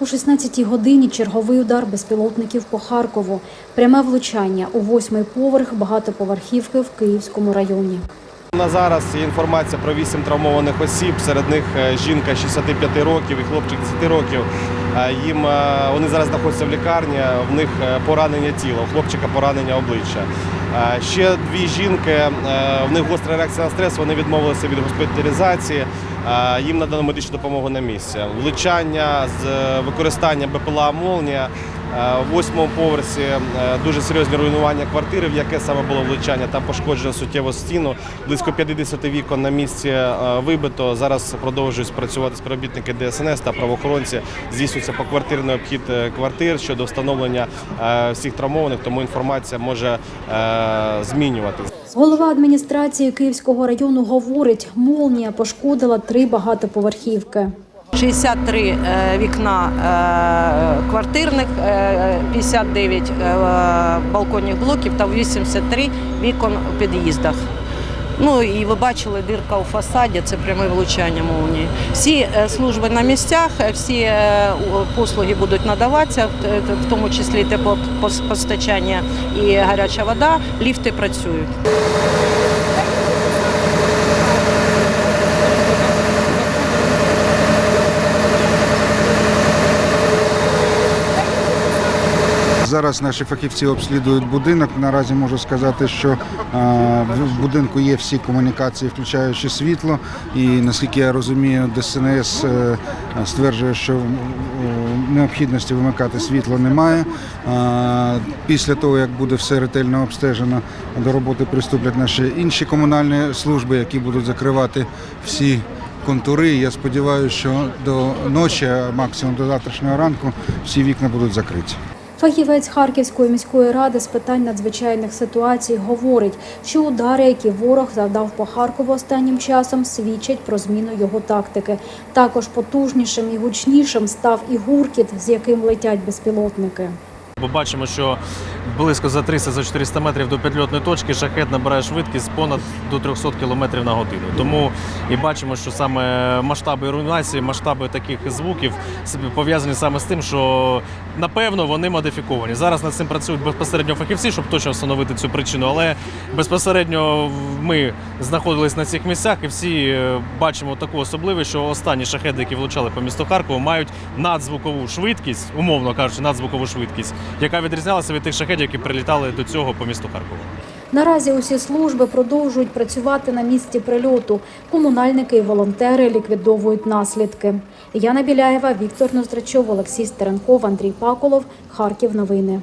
У 16-й годині черговий удар безпілотників по Харкову. Пряме влучання у восьмий поверх багатоповерхівки в Київському районі. На зараз є інформація про вісім травмованих осіб. Серед них е, жінка 65 років і хлопчик 10 років. Їм е, вони зараз знаходяться в лікарні. В них е, поранення тіла, у хлопчика поранення обличчя. Ще дві жінки. е, В них гостра реакція на стрес. Вони відмовилися від госпіталізації. Їм надано медичну допомогу на місці. Влучання з використанням БПЛА «Молнія» В восьмому поверсі дуже серйозні руйнування квартири, в яке саме було влучання. Там пошкоджено суттєво стіну. Близько 50 вікон на місці вибито. Зараз продовжують працювати співробітники ДСНС та правоохоронці. Здійснюється поквартирний обхід е, квартир щодо встановлення е, всіх травмованих, тому інформація може е, змінюватися. Голова адміністрації Київського району говорить, молнія пошкодила три багатоповерхівки. 63 е, вікна квартирних, е, 59 е, балконних блоків та 83 вікон у під'їздах. Ну і ви бачили дирка у фасаді, це пряме влучання молнії. Всі е, служби на місцях, е, всі е, послуги будуть надаватися, в тому числі теплопостачання і гаряча вода. Ліфти працюють. Зараз наші фахівці обслідують будинок. Наразі можу сказати, що е, в будинку є всі комунікації, включаючи світло. І наскільки я розумію, ДСНС е, стверджує, що е, необхідності вимикати світло немає. Після того, як буде все ретельно обстежено, до роботи приступлять наші інші комунальні служби, які будуть закривати всі контури. Я сподіваюся, що до ночі, максимум до завтрашнього ранку, всі вікна будуть закриті. Фахівець Харківської міської ради з питань надзвичайних ситуацій говорить, що удари, які ворог завдав по Харкову останнім часом, свідчать про зміну його тактики. Також потужнішим і гучнішим став і гуркіт, з яким летять безпілотники. Бо бачимо, що близько за 300-400 метрів до підльотної точки шахет набирає швидкість понад до 300 км на годину. Тому і бачимо, що саме масштаби руйнації, масштаби таких звуків пов'язані саме з тим, що напевно вони модифіковані. Зараз над цим працюють безпосередньо фахівці, щоб точно встановити цю причину. Але безпосередньо ми знаходились на цих місцях і всі е, бачимо таку особливість, що останні шахеди, які влучали по місту Харкову, мають надзвукову швидкість, умовно кажучи, надзвукову швидкість, яка відрізнялася від тих шахедів, які прилітали до цього по місту Харкова. Наразі усі служби продовжують працювати на місці прильоту. Комунальники і волонтери ліквідовують наслідки. Яна Біляєва, Віктор Ноздрачов, Олексій Стеренков, Андрій Паколов. Харків. Новини.